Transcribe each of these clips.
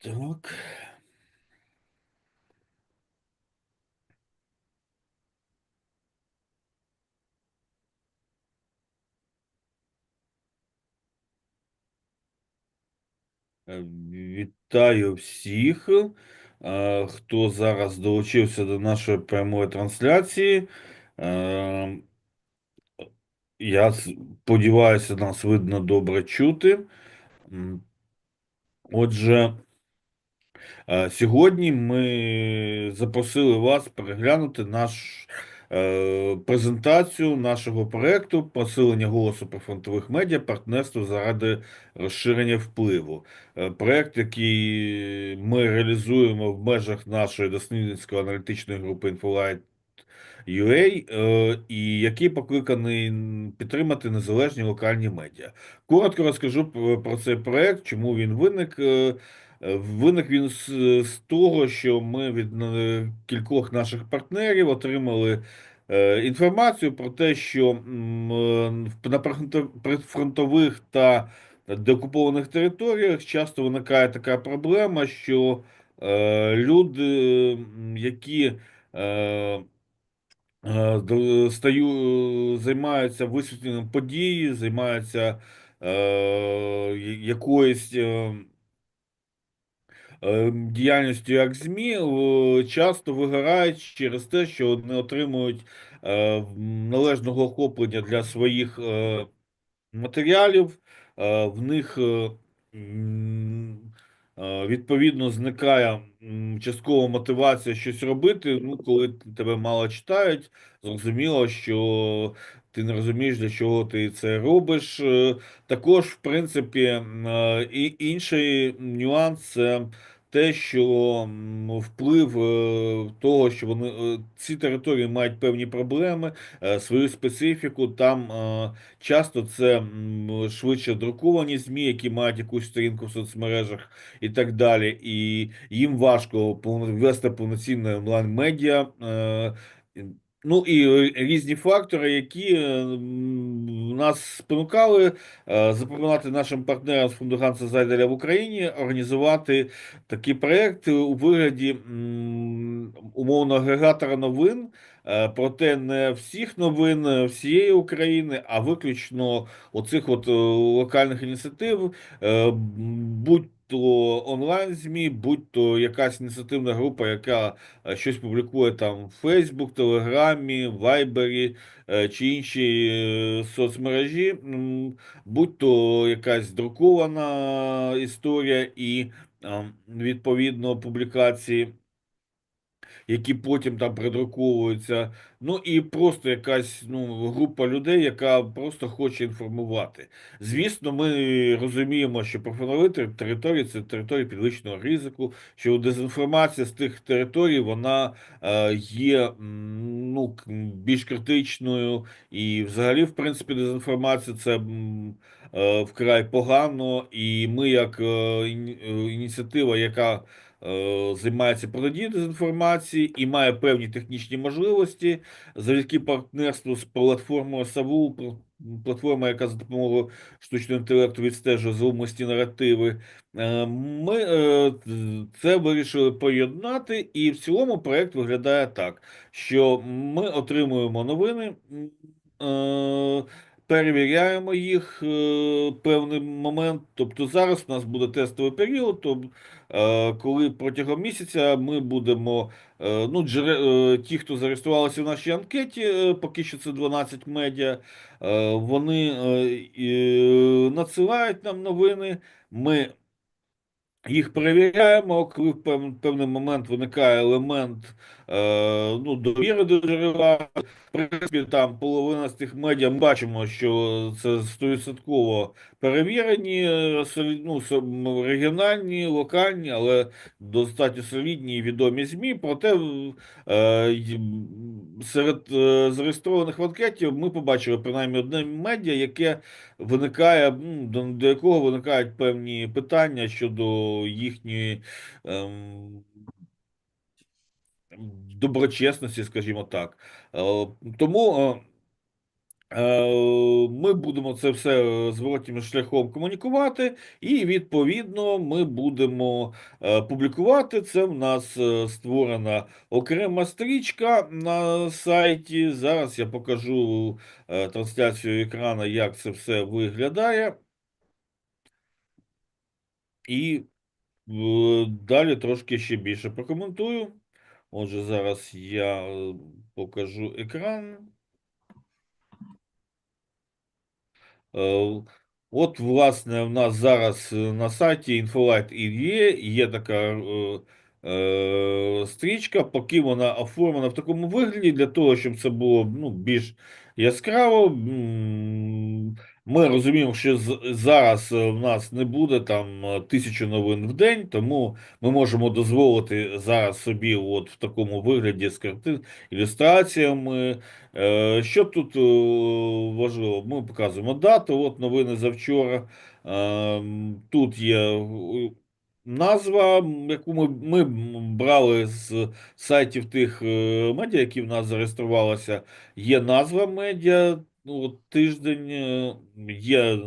Так. Е, Вітаю всіх, е, хто зараз долучився до нашої прямої трансляції. Е, Я сподіваюся, нас видно добре чути. Отже, е, сьогодні ми запросили вас переглянути наш е, презентацію нашого проекту посилення голосу прифронтових медіа, партнерство заради розширення впливу. Е, Проект, який ми реалізуємо в межах нашої дослідницької аналітичної групи InfoLight UA, е, і який покликаний підтримати незалежні локальні медіа. Коротко розкажу про, цей проект, чому він виник. Е, е, Виник він з, з того, що ми від кількох наших партнерів отримали інформацію про те, що на прифронтових та деокупованих територіях часто виникає така проблема, що люди, які стаю, займаються висвітленням подій, займаються е, якоюсь е, е, діяльністю як ЗМІ, е, часто вигорають через те, що не отримують е, належного охоплення для своїх е, матеріалів, е, в них е, е, відповідно зникає часткова мотивація щось робити. Ну, коли тебе мало читають, зрозуміло, що ти не розумієш, для чого ти це робиш. Е, Також, в принципі, е, і інший нюанс це те, що вплив е, того, що вони е, ці території мають певні проблеми, е, свою специфіку, там. Часто це швидше друковані ЗМІ, які мають якусь сторінку в соцмережах і так далі. І їм важко вести повноцінне онлайн-медіа. Е, Ну і різні фактори, які е, нас спонукали е, запропонувати нашим партнерам з фонду Ганса Зайделя в Україні організувати такі проекти у вигляді умовно агрегатора новин. Е, Проте не всіх новин е, всієї України, а виключно оцих от е, локальних ініціатив, е, будь то онлайн ЗМІ, будь то якась ініціативна група, яка е, щось публікує там в Фейсбук, Телеграмі, Вайбері е, чи інші е, соцмережі, будь то якась друкована історія і відповідно публікації які потім там придруковуються. Ну і просто якась ну, група людей, яка просто хоче інформувати. Звісно, ми розуміємо, що профанові території це території підвищеного ризику, що дезінформація з тих територій вона е, є ну, більш критичною, і взагалі, в принципі, дезінформація це. Е, вкрай погано, і ми, як е, е, ініціатива, яка займається протидією дезінформації і має певні технічні можливості завдяки партнерству з платформою САВУ, платформа, яка за допомогою штучного інтелекту відстежує зломості наративи. Е, ми е, це вирішили поєднати, і в цілому проект виглядає так, що ми отримуємо новини. Перевіряємо їх е, певний момент. Тобто зараз у нас буде тестовий період, тобто, е, коли протягом місяця ми будемо, е, ну, джере, е, ті, хто зареєструвалися в нашій анкеті, е, поки що це 12 медіа, е, вони е, е, надсилають нам новини. Ми їх перевіряємо, коли в пев- певний момент виникає елемент е, ну, довіри до джерела. В принципі, там половина з тих медіа ми бачимо, що це стовідсотково перевірені, е, ну, регіональні, локальні, але достатньо солідні і відомі ЗМІ. Проте е, серед е, зареєстрованих в анкеті ми побачили принаймні одне медіа, яке виникає, до, до якого виникають певні питання щодо їхньої ем, доброчесності, скажімо так. Е, Тому Е, Ми будемо це все е, зворотнім шляхом комунікувати, і відповідно ми будемо е, публікувати. Це в нас е, створена окрема стрічка на сайті. Зараз я покажу е, трансляцію екрану, як це все виглядає. І е, далі трошки ще більше прокоментую. Отже, зараз я е, покажу екран. Е, От, власне, в нас зараз е, на сайті Infolight.ie є така е, е, стрічка, поки вона оформлена в такому вигляді, для того, щоб це було ну, більш яскраво. Ми розуміємо, що зараз е, в нас не буде там е, тисячі новин в день, тому ми можемо дозволити зараз собі от в такому вигляді з картин, ілюстраціями. Е, Що тут важливо? Ми показуємо дату, от новини завчора. Тут є назва, яку ми, ми брали з сайтів тих медіа, які в нас зареєструвалися. Є назва медіа, ну, тиждень, е, є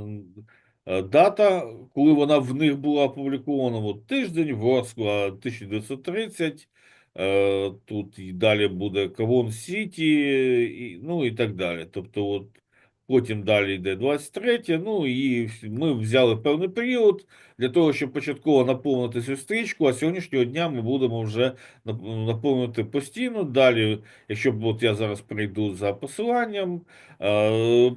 е, дата, коли вона в них була опублікована. От тиждень, Ворскла 1930. Е, Тут і далі буде Кавон Сіті, і, ну і так далі. Тобто, от потім далі йде 23, ну і ми взяли певний період для того, щоб початково наповнити цю стрічку, а сьогоднішнього дня ми будемо вже нап- наповнювати постійно. Далі, якщо от я зараз прийду за посиланням, е,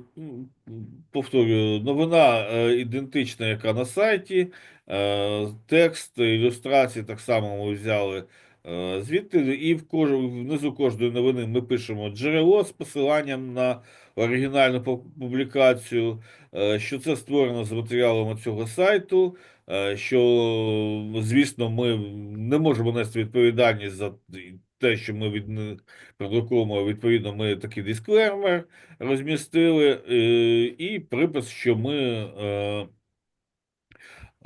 повторюю, новина е, ідентична, яка на сайті, е, текст, ілюстрації так само ми взяли. Е, Звідти і в кож... внизу кожної новини ми пишемо джерело з посиланням на оригінальну публікацію, е, що це створено з матеріалами цього сайту, е, що, звісно, ми не можемо нести відповідальність за те, що ми від... продукуємо, відповідно, ми такий дисклеймер розмістили, і припис, що ми.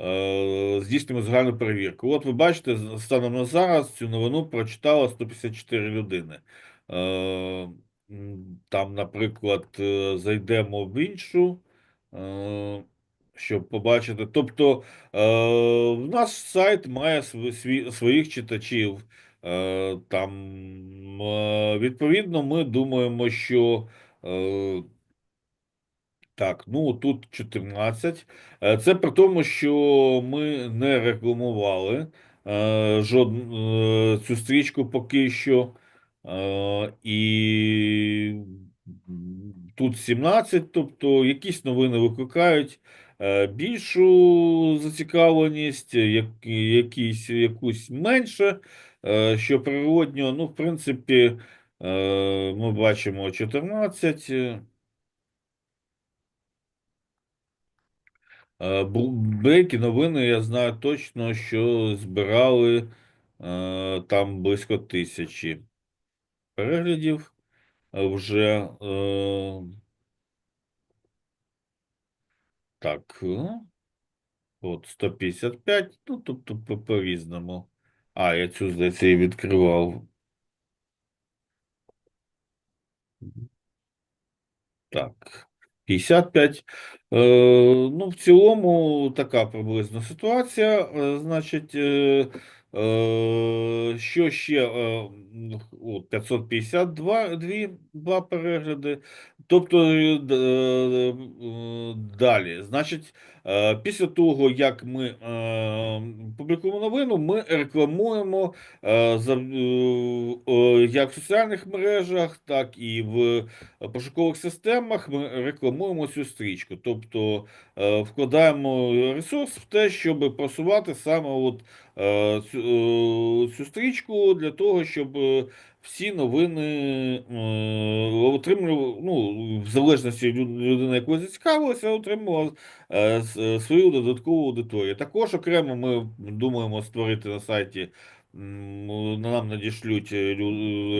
Е, здійснюємо загальну перевірку. От ви бачите, станом на зараз цю новину прочитало 154 людини. Е, Там, наприклад, е, зайдемо в іншу, щоб побачити. Тобто, наш сайт має своїх читачів. Там, відповідно, ми думаємо, що. Так, ну тут 14. Е, Це при тому, що ми не рекламували е, жодну е, цю стрічку поки що. Е, і тут 17, тобто якісь новини викликають е, більшу зацікавленість, як, якісь, якусь менше, е, що природньо. Ну, в принципі, е, ми бачимо 14. Е, бу- Деякі новини я знаю точно, що збирали е, там близько тисячі переглядів е, вже. Е, так, е, от 155, ну тобто по- по-різному. А, я цю, здається, і відкривав. Так, 55. Е, ну, в цілому така приблизна ситуація. Е, значить, е, що ще? Е, о, 552 дві, два перегляди. Тобто е, е, е, далі. Значить, е, після того, як ми е, публікуємо новину, ми рекламуємо е, е, е, як в соціальних мережах, так і в пошукових системах ми рекламуємо цю стрічку, тобто е, вкладаємо ресурс в те, щоб просувати саме от, е, цю, е, цю стрічку для того, щоб е, всі новини е, отримували, ну, в залежності від людини, якою зацікавилася, отримувала е, свою додаткову аудиторію. Також окремо ми думаємо створити на сайті. Нам надішлють е,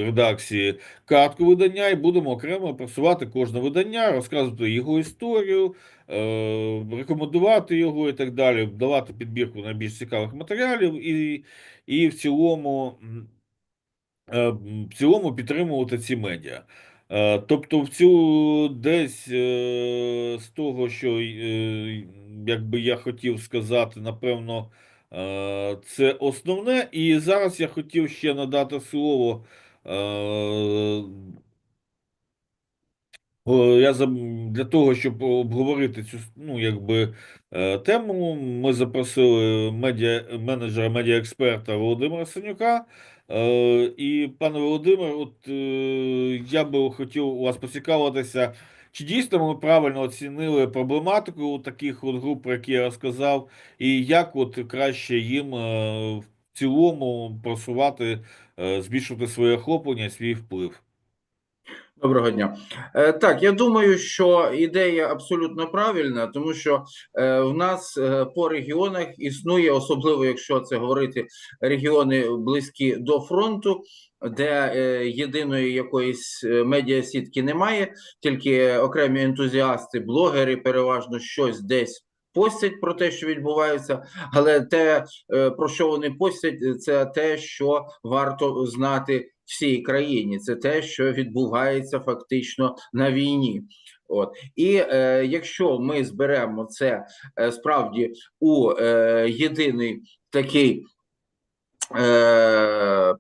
редакції картку видання і будемо окремо просувати кожне видання, розказувати його історію, е, рекомендувати його і так далі, давати підбірку найбільш цікавих матеріалів і, і в цілому. е, В цілому підтримувати ці медіа. Е, Тобто, в цю десь е, з того, що е, якби я хотів сказати, напевно, е, це основне. І зараз я хотів ще надати слово. е, Я за для того, щоб обговорити цю ну, якби, е, тему, ми запросили медіа менеджера медіаексперта Володимира Синюка. Е, І, пане Володимир, от е, я би хотів у вас поцікавитися, чи дійсно ми правильно оцінили проблематику у таких от груп, про які я розказав, і як от краще їм е, в цілому просувати, е, збільшувати своє охоплення, свій вплив. Доброго дня. Е, Так, я думаю, що ідея абсолютно правильна, тому що в нас по регіонах існує, особливо якщо це говорити регіони близькі до фронту, де е, єдиної якоїсь е, медіасітки немає, тільки окремі ентузіасти, блогери переважно щось десь. Постять про те, що відбувається, але те, е, про що вони постять, це те, що варто знати всій країні. Це те, що відбувається фактично на війні. От і е, якщо ми зберемо це е, справді у е, єдиний такий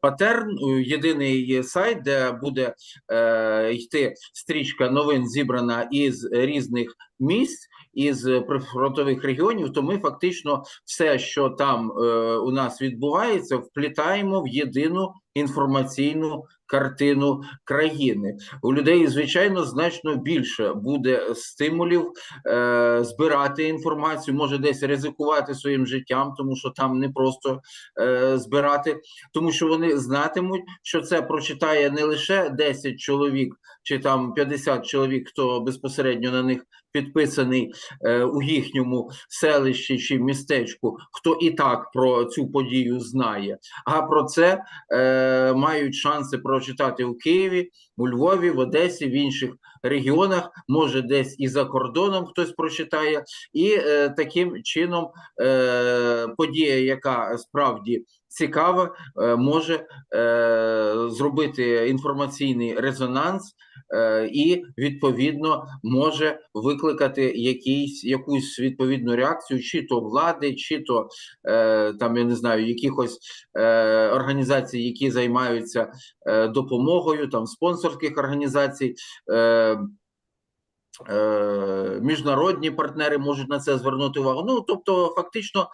патерн, єдиний сайт, де буде е, йти стрічка новин, зібрана із різних місць. Із прифронтових регіонів, то ми фактично все, що там е, у нас відбувається, вплітаємо в єдину інформаційну картину країни. У людей, звичайно, значно більше буде стимулів е, збирати інформацію, може десь ризикувати своїм життям, тому що там не просто е, збирати, тому що вони знатимуть, що це прочитає не лише 10 чоловік чи там 50 чоловік, хто безпосередньо на них підписаний е, у їхньому селищі чи містечку, хто і так про цю подію знає, а про це е, мають шанси прочитати у Києві, у Львові, в Одесі, в інших регіонах, може десь і за кордоном хтось прочитає, і е, таким чином е, подія, яка справді цікава, е, може е, зробити інформаційний резонанс. Е, і відповідно може викликати якийсь якусь відповідну реакцію, чи то влади, чи то е, там я не знаю, якихось організацій, які займаються допомогою, там спонсорських організацій. Міжнародні партнери можуть на це звернути увагу. Ну тобто, фактично,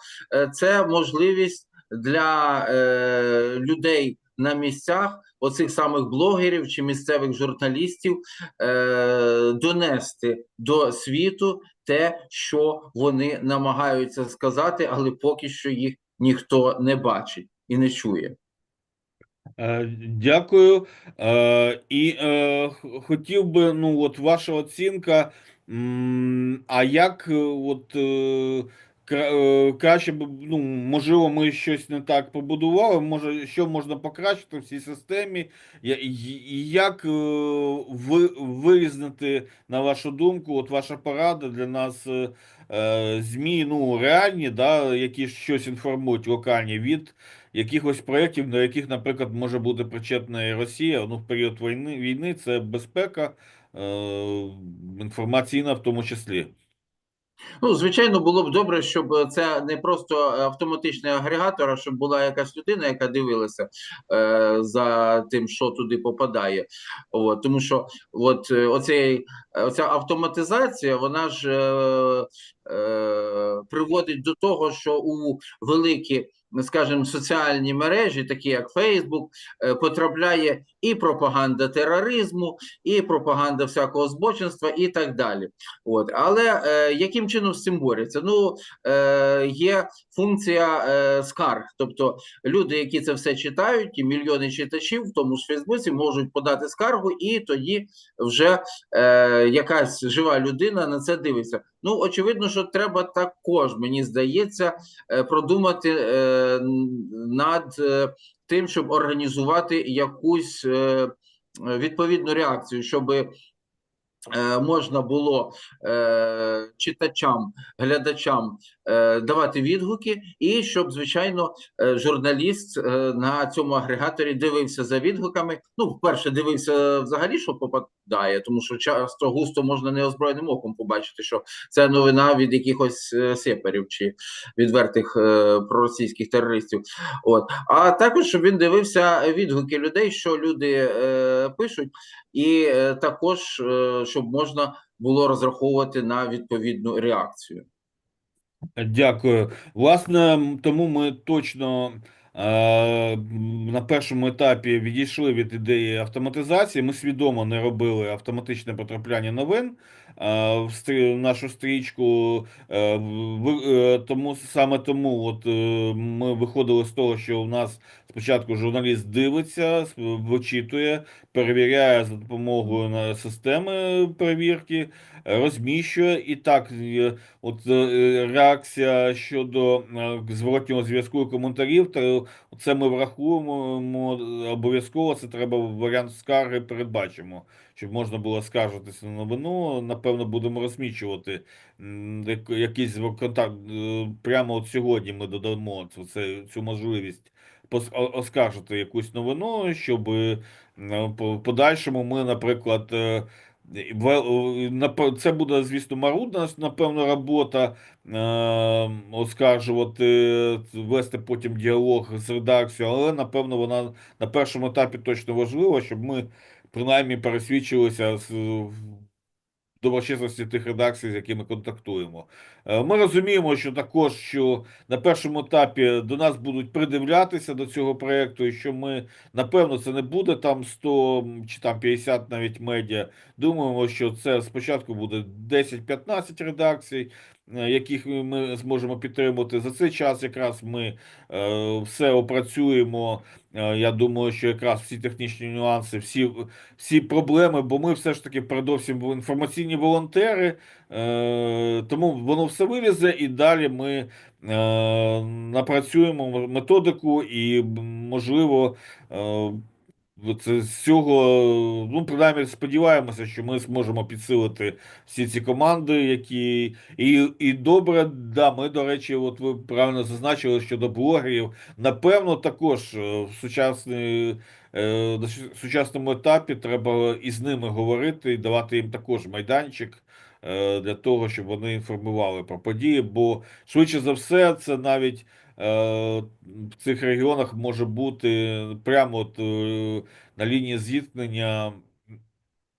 це можливість для е, людей на місцях оцих самих блогерів чи місцевих журналістів е, донести до світу те, що вони намагаються сказати, але поки що їх ніхто не бачить і не чує. Е, дякую. Е, і е, хотів би, ну, от ваша оцінка. А як от краще б, ну, можливо, ми щось не так побудували, може, що можна покращити в цій системі, і як е, ви вирізнити, на вашу думку, от ваша порада для нас е, ЗМІ ну, реальні, да, які щось інформують локальні від якихось проєктів, до яких, наприклад, може бути причетна Росія ну, в період війни, війни це безпека, інформаційна в тому числі. Ну, звичайно, було б добре, щоб це не просто автоматичний агрегатор, а щоб була якась людина, яка дивилася е, за тим, що туди попадає. От, Тому що от е, оцей, оця автоматизація, вона ж е, е, приводить до того, що у великі скажімо, соціальні мережі, такі як Фейсбук, потрапляє і пропаганда тероризму, і пропаганда всякого збочинства, і так далі. От але е, яким чином з цим борються? Ну е, є функція е, скарг, тобто люди, які це все читають, і мільйони читачів, в тому ж Фейсбуці, можуть подати скаргу, і тоді вже е, якась жива людина на це дивиться. Ну, очевидно, що треба також, мені здається, е, продумати е, над е, тим, щоб організувати якусь відповідну реакцію, щоб можна було е, читачам, глядачам е, давати відгуки, і щоб, звичайно, е, журналіст е, на цьому агрегаторі дивився за відгуками. Ну, вперше дивився взагалі, що попадає, тому що часто густо можна неозброєним оком побачити, що це новина від якихось е, сепарів чи відвертих е, проросійських терористів. От а також щоб він дивився відгуки людей, що люди е, пишуть, і е, також е, щоб можна було розраховувати на відповідну реакцію. Дякую. Власне, тому ми точно е, на першому етапі відійшли від ідеї автоматизації. Ми свідомо не робили автоматичне потрапляння новин в стрі- нашу стрічку. В- Тому саме тому от, ми виходили з того, що у нас спочатку журналіст дивиться, вичитує, перевіряє за допомогою системи перевірки, розміщує і так. е, От е, реакція щодо е, зворотнього зв'язку і коментарів, то це ми врахуємо обов'язково. Це треба варіант скарги передбачимо, щоб можна було скаржитися на новину. Напевно, будемо розміщувати якийсь контакт прямо от сьогодні. Ми додамо цю, цю можливість оскаржити якусь новину, щоб е, в подальшому ми, наприклад. е, е, Це буде, звісно, марудна, напевно, робота е, оскаржувати, вести потім діалог з редакцією, але, напевно, вона на першому етапі точно важлива, щоб ми принаймні пересвідчилися в доброчесності тих редакцій, з якими контактуємо. Е, Ми розуміємо, що також що на першому етапі до нас будуть придивлятися до цього проєкту, і що ми, напевно, це не буде там 100 чи там 50 навіть медіа. Думаємо, що це спочатку буде 10-15 редакцій, яких ми зможемо підтримати. За цей час якраз ми е, все опрацюємо. Е, Я думаю, що якраз всі технічні нюанси, всі, всі проблеми, бо ми все ж таки передовсім інформаційні волонтери, е, тому воно все вилізе, і далі ми е, напрацюємо методику і, можливо, е, це з цього, ну, принаймні, сподіваємося, що ми зможемо підсилити всі ці команди, які. І, і добре, да, ми, до речі, от ви правильно зазначили щодо блогерів. Напевно, також е, в сучасний, е, сучасному етапі треба із ними говорити і давати їм також майданчик е, для того, щоб вони інформували про події. Бо швидше за все, це навіть в цих регіонах може бути прямо от, е, на лінії зіткнення.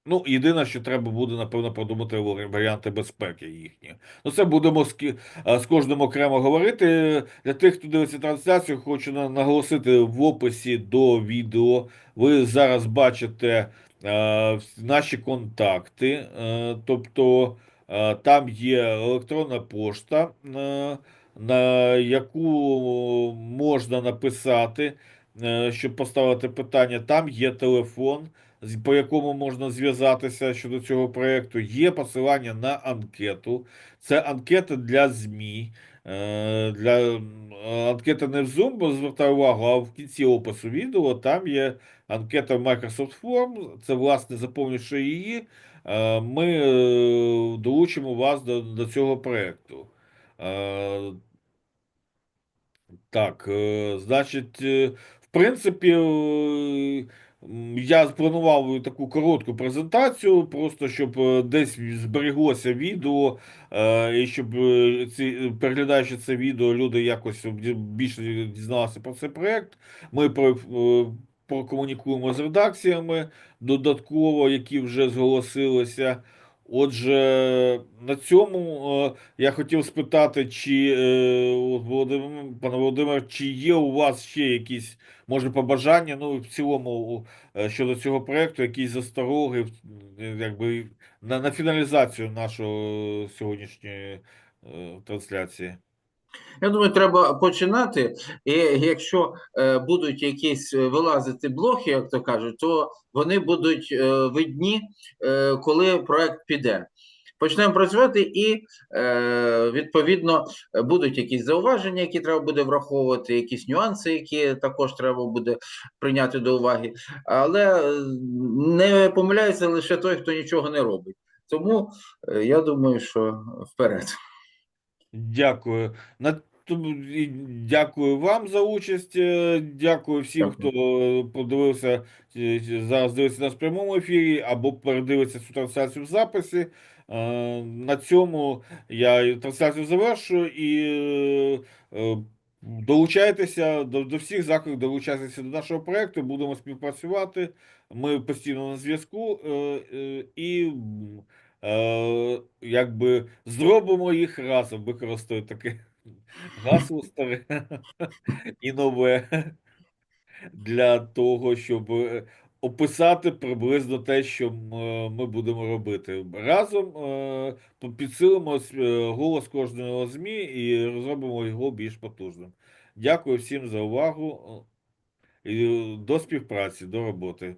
Ну, єдине, що треба буде, напевно, продумати варіанти безпеки їхні. Ну, це будемо е, з кожним окремо говорити. Для тих, хто дивиться трансляцію, хочу наголосити в описі до відео. Ви зараз бачите е, наші контакти, е, тобто е, там є електронна пошта, е, на яку можна написати, е, щоб поставити питання. Там є телефон по якому можна зв'язатися щодо цього проєкту. Є посилання на анкету. Це анкета для ЗМІ. Е, Для м, анкета не в Zoom, бо звертаю увагу, а в кінці опису відео там є анкета Microsoft Form. Це, власне, заповнивши її, е, ми е, долучимо вас до, до цього проєкту. Так, е, значить, е, в принципі, е, я спланував таку коротку презентацію, просто щоб десь збереглося відео, і щоб ці, переглядаючи це відео, люди якось більше дізналися про цей проєкт. Ми про, прокомунікуємо з редакціями додатково, які вже зголосилися. Отже, на цьому е, я хотів спитати, чи е, пане Володимир, чи є у вас ще якісь може побажання? Ну в цілому е, щодо цього проекту, якісь застороги, якби на, на фіналізацію нашої сьогоднішньої трансляції. Я думаю, треба починати. І якщо е, будуть якісь е, вилазити блохи, як то кажуть, то вони будуть е, видні, е, коли проект піде. Почнемо працювати, і е, відповідно будуть якісь зауваження, які треба буде враховувати, якісь нюанси, які також треба буде прийняти до уваги. Але е, не помиляється лише той, хто нічого не робить. Тому е, я думаю, що вперед. Дякую. На дякую вам за участь. е, Дякую всім, Дякую. хто подивився е, зараз. Дивиться нас в прямому ефірі або передивиться цю трансляцію в записі. Е, На цьому я трансляцію завершую і е, е, долучайтеся до, до всіх заходів, долучайтеся до нашого проекту. Будемо співпрацювати. Ми постійно на зв'язку е, е, і. Е, якби зробимо їх разом, використаю таке гасло старе і нове для того, щоб е, описати приблизно те, що е, ми будемо робити. Разом е, підсилимо голос кожного ЗМІ і зробимо його більш потужним. Дякую всім за увагу і до співпраці, до роботи.